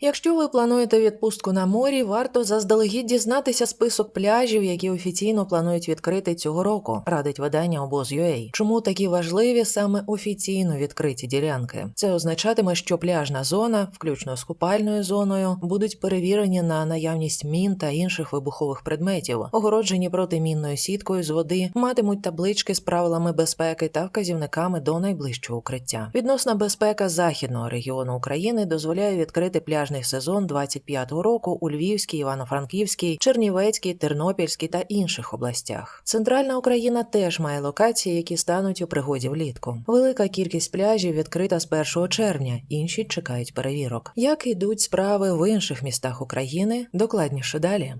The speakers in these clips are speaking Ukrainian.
Якщо ви плануєте відпустку на морі, варто заздалегідь дізнатися список пляжів, які офіційно планують відкрити цього року, радить видання обоз.ua. Чому такі важливі саме офіційно відкриті ділянки? Це означатиме, що пляжна зона, включно з купальною зоною, будуть перевірені на наявність мін та інших вибухових предметів, огороджені протимінною сіткою з води, матимуть таблички з правилами безпеки та вказівниками до найближчого укриття. Відносна безпека західного регіону України дозволяє відкрити пляжний сезон 25-го року у Львівській, Івано-Франківській, Чернівецькій, Тернопільській та інших областях. Центральна Україна теж має локації, які стануть у пригоді влітку. Велика кількість пляжів відкрита з 1 червня, інші чекають перевірок. Як йдуть справи в інших містах України? Докладніше далі.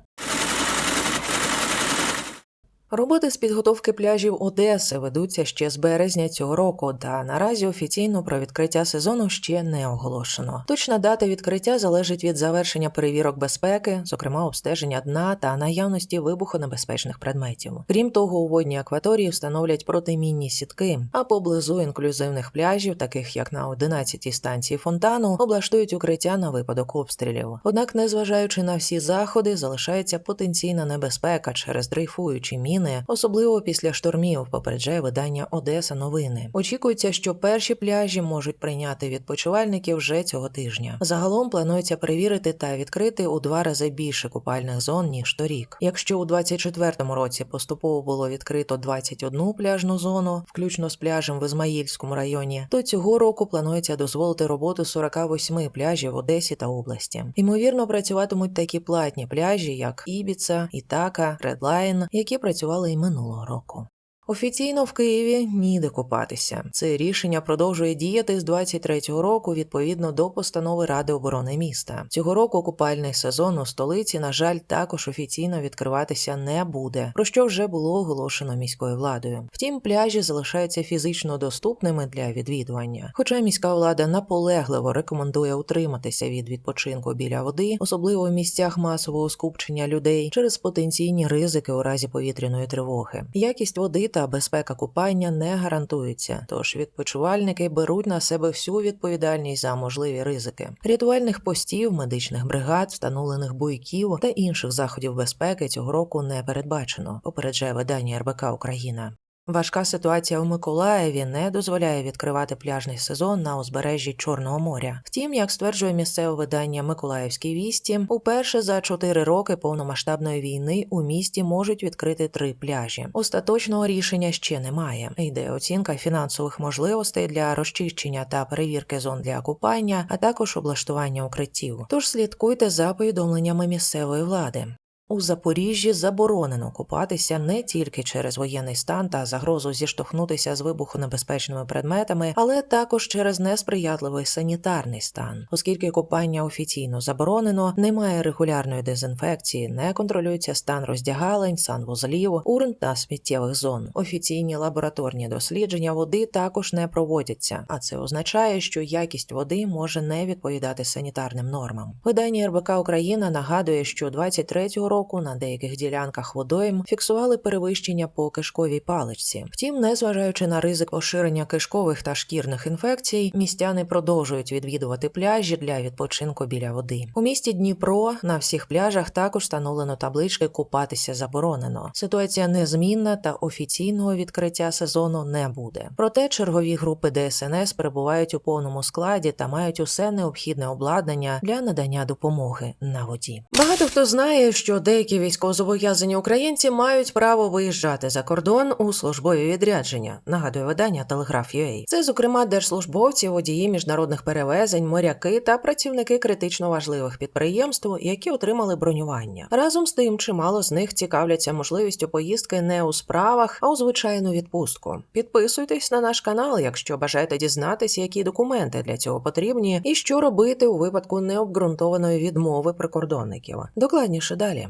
Роботи з підготовки пляжів Одеси ведуться ще з березня цього року, та наразі офіційно про відкриття сезону ще не оголошено. Точна дата відкриття залежить від завершення перевірок безпеки, зокрема обстеження дна та наявності вибухонебезпечних предметів. Крім того, у водній акваторії встановлять протимінні сітки, а поблизу інклюзивних пляжів, таких як на 11-й станції фонтану, облаштують укриття на випадок обстрілів. Однак, незважаючи на всі заходи, залишається потенційна небезпека через дрейфуючі міни зміни, особливо після штормів, попереджає видання Одеса новини. Очікується, що перші пляжі можуть прийняти відпочивальників вже цього тижня. Загалом планується перевірити та відкрити у два рази більше купальних зон ніж торік. Якщо у 24-му році поступово було відкрито 21 пляжну зону, включно з пляжем в Ізмаїльському районі, то цього року планується дозволити роботу 48 пляжів в Одесі та області. Ймовірно, працюватимуть такі платні пляжі, як Ібіца, Ітака, Редлайн, які працювали й минулого року. Офіційно в Києві ніде купатися. Це рішення продовжує діяти з 23-го року відповідно до постанови Ради оборони міста. Цього року купальний сезон у столиці, на жаль, також офіційно відкриватися не буде, про що вже було оголошено міською владою. Втім, пляжі залишаються фізично доступними для відвідування. Хоча міська влада наполегливо рекомендує утриматися від відпочинку біля води, особливо в місцях масового скупчення людей через потенційні ризики у разі повітряної тривоги. Якість води та безпека купання не гарантується, тож відпочивальники беруть на себе всю відповідальність за можливі ризики. Рятувальних постів, медичних бригад, встановлених буйків та інших заходів безпеки цього року не передбачено. Попереджає видання РБК Україна. Важка ситуація у Миколаєві не дозволяє відкривати пляжний сезон на узбережжі Чорного моря. Втім, як стверджує місцеве видання Миколаївські вісті, уперше за чотири роки повномасштабної війни у місті можуть відкрити три пляжі. Остаточного рішення ще немає. Йде оцінка фінансових можливостей для розчищення та перевірки зон для купання, а також облаштування укриттів. Тож слідкуйте за повідомленнями місцевої влади. У Запоріжжі заборонено купатися не тільки через воєнний стан та загрозу зіштовхнутися з вибухонебезпечними предметами, але також через несприятливий санітарний стан, оскільки купання офіційно заборонено, немає регулярної дезінфекції, не контролюється стан роздягалень, санвузлів, урн та сміттєвих зон. Офіційні лабораторні дослідження води також не проводяться, а це означає, що якість води може не відповідати санітарним нормам. Видання РБК Україна нагадує, що 23-го року року на деяких ділянках водойм фіксували перевищення по кишковій паличці. Втім, незважаючи на ризик поширення кишкових та шкірних інфекцій, містяни продовжують відвідувати пляжі для відпочинку біля води. У місті Дніпро на всіх пляжах також встановлено таблички Купатися заборонено. Ситуація незмінна та офіційного відкриття сезону не буде. Проте чергові групи ДСНС перебувають у повному складі та мають усе необхідне обладнання для надання допомоги на воді. Багато хто знає, що деякі військовозобов'язані українці мають право виїжджати за кордон у службові відрядження. Нагадує видання Телеграф.UA. Це, зокрема, держслужбовці, водії міжнародних перевезень, моряки та працівники критично важливих підприємств, які отримали бронювання. Разом з тим, чимало з них цікавляться можливістю поїздки не у справах, а у звичайну відпустку. Підписуйтесь на наш канал, якщо бажаєте дізнатися, які документи для цього потрібні, і що робити у випадку необґрунтованої відмови прикордонників. Докладніше далі.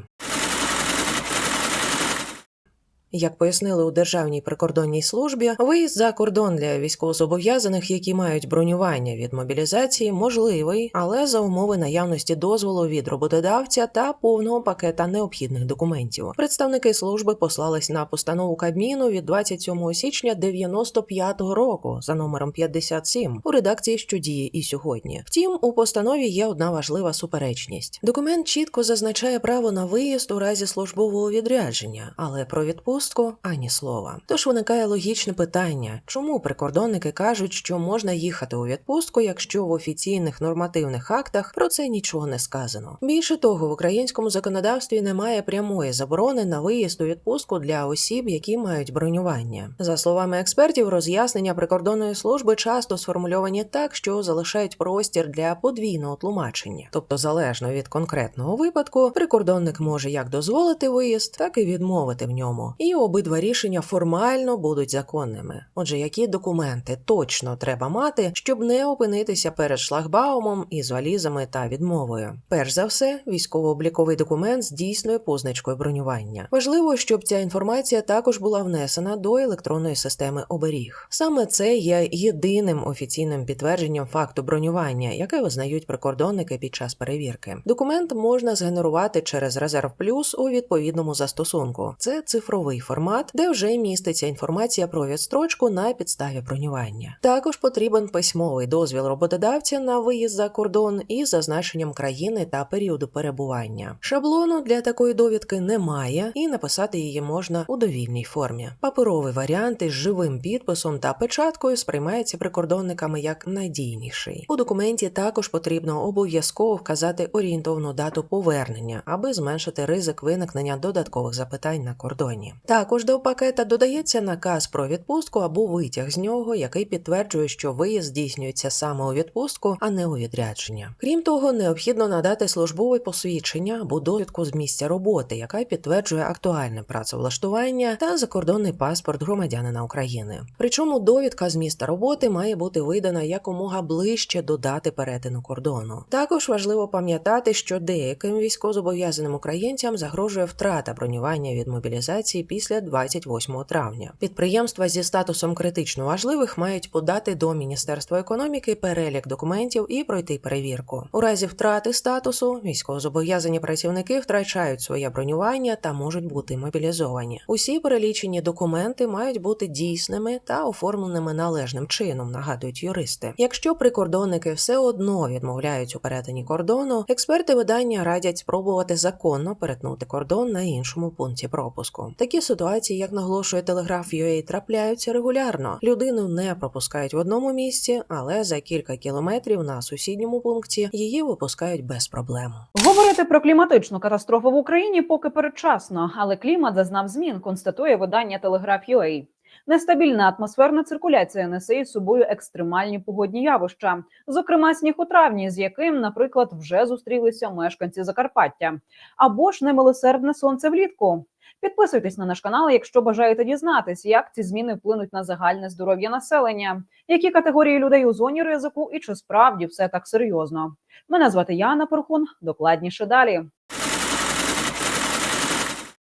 Як пояснили у Державній прикордонній службі, виїзд за кордон для військовозобов'язаних, які мають бронювання від мобілізації, можливий, але за умови наявності дозволу від роботодавця та повного пакета необхідних документів. Представники служби послались на постанову Кабміну від 27 січня 95-го року за номером 57 у редакції, що діє і сьогодні. Втім, у постанові є одна важлива суперечність. Документ чітко зазначає право на виїзд у разі службового відрядження, але про відпустку ані слова. Тож виникає логічне питання, чому прикордонники кажуть, що можна їхати у відпустку, якщо в офіційних нормативних актах про це нічого не сказано. Більше того, в українському законодавстві немає прямої заборони на виїзд у відпустку для осіб, які мають бронювання. За словами експертів, роз'яснення прикордонної служби часто сформульовані так, що залишають простір для подвійного тлумачення, тобто залежно від конкретного випадку, прикордонник може як дозволити виїзд, так і відмовити в ньому. І обидва рішення формально будуть законними. Отже, які документи точно треба мати, щоб не опинитися перед шлагбаумом із валізами та відмовою? Перш за все, військово-обліковий документ з дійсною позначкою бронювання. Важливо, щоб ця інформація також була внесена до електронної системи оберіг. Саме це є єдиним офіційним підтвердженням факту бронювання, яке визнають прикордонники під час перевірки. Документ можна згенерувати через резерв плюс у відповідному застосунку. Це цифровий формат, де вже міститься інформація про відстрочку на підставі бронювання. Також потрібен письмовий дозвіл роботодавця на виїзд за кордон із зазначенням країни та періоду перебування. Шаблону для такої довідки немає, і написати її можна у довільній формі. Паперовий варіант із живим підписом та печаткою сприймається прикордонниками як надійніший. У документі також потрібно обов'язково вказати орієнтовну дату повернення, аби зменшити ризик виникнення додаткових запитань на кордоні. Також до пакета додається наказ про відпустку або витяг з нього, який підтверджує, що виїзд здійснюється саме у відпустку, а не у відрядження. Крім того, необхідно надати службове посвідчення або довідку з місця роботи, яка підтверджує актуальне працевлаштування та закордонний паспорт громадянина України. Причому довідка з міста роботи має бути видана якомога ближче до дати перетину кордону. Також важливо пам'ятати, що деяким військовозобов'язаним українцям загрожує втрата бронювання від мобілізації після 28 травня. Підприємства зі статусом критично важливих мають подати до Міністерства економіки перелік документів і пройти перевірку. У разі втрати статусу військовозобов'язані працівники втрачають своє бронювання та можуть бути мобілізовані. Усі перелічені документи мають бути дійсними та оформленими належним чином, нагадують юристи. Якщо прикордонники все одно відмовляють у перетині кордону, експерти видання радять спробувати законно перетнути кордон на іншому пункті пропуску. Такі ситуації, як наголошує телеграф UA, трапляються регулярно. Людину не пропускають в одному місці, але за кілька кілометрів на сусідньому пункті її випускають без проблем. Говорити про кліматичну катастрофу в Україні поки передчасно, але клімат зазнав змін, констатує видання Telegraph.ua. Нестабільна атмосферна циркуляція несе із собою екстремальні погодні явища, зокрема сніг у травні, з яким, наприклад, вже зустрілися мешканці Закарпаття, або ж немилосердне сонце влітку. Підписуйтесь на наш канал, якщо бажаєте дізнатись, як ці зміни вплинуть на загальне здоров'я населення, які категорії людей у зоні ризику і чи справді все так серйозно. Мене звати Яна Порхун. Докладніше далі.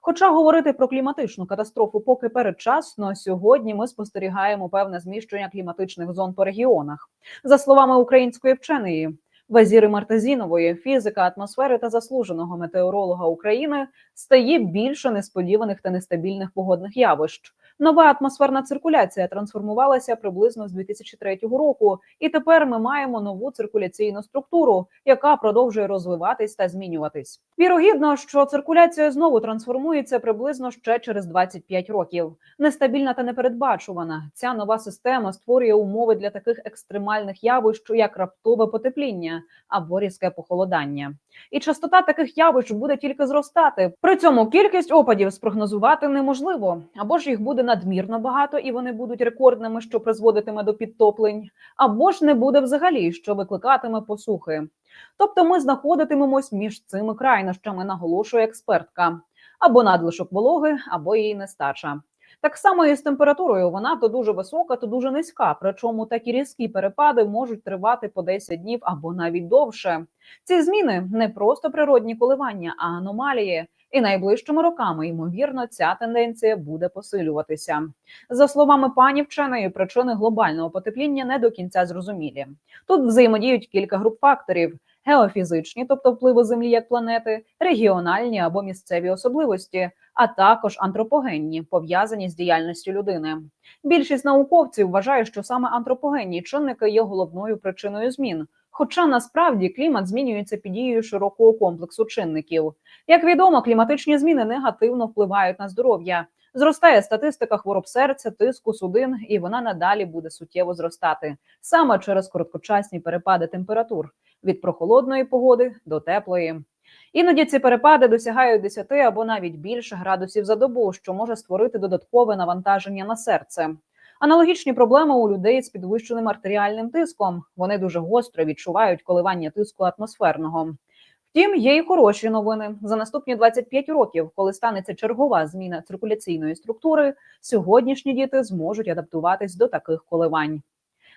Хоча говорити про кліматичну катастрофу поки передчасно, сьогодні ми спостерігаємо певне зміщення кліматичних зон по регіонах. За словами української вченої Вазіри Мартазінової, фізика атмосфери та заслуженого метеоролога України, стає більше несподіваних та нестабільних погодних явищ. Нова атмосферна циркуляція трансформувалася приблизно з 2003 року, і тепер ми маємо нову циркуляційну структуру, яка продовжує розвиватись та змінюватись. Вірогідно, що циркуляція знову трансформується приблизно ще через 25 років. Нестабільна та непередбачувана. Ця нова система створює умови для таких екстремальних явищ, як раптове потепління або різке похолодання. І частота таких явищ буде тільки зростати. При цьому кількість опадів спрогнозувати неможливо, або ж їх буде надмірно багато, і вони будуть рекордними, що призводитиме до підтоплень, або ж не буде взагалі, що викликатиме посухи. Тобто ми знаходитимемось між цими крайнощами, наголошує експертка, або надлишок вологи, або її нестача. Так само і з температурою вона то дуже висока, то дуже низька. Причому такі різкі перепади можуть тривати по 10 днів або навіть довше. Ці зміни не просто природні коливання, а аномалії. І найближчими роками, ймовірно, ця тенденція буде посилюватися. За словами пані вченої, причини глобального потепління не до кінця зрозумілі. Тут взаємодіють кілька груп факторів: геофізичні, тобто впливи Землі як планети, регіональні або місцеві особливості, а також антропогенні, пов'язані з діяльністю людини. Більшість науковців вважає, що саме антропогенні чинники є головною причиною змін. Хоча насправді клімат змінюється під дією широкого комплексу чинників. Як відомо, кліматичні зміни негативно впливають на здоров'я. Зростає статистика хвороб серця, тиску, судин, і вона надалі буде суттєво зростати саме через короткочасні перепади температур від прохолодної погоди до теплої. Іноді ці перепади досягають 10 або навіть більше градусів за добу, що може створити додаткове навантаження на серце. Аналогічні проблеми у людей з підвищеним артеріальним тиском. Вони дуже гостро відчувають коливання тиску атмосферного. Втім, є і хороші новини. За наступні 25 років, коли станеться чергова зміна циркуляційної структури, сьогоднішні діти зможуть адаптуватись до таких коливань.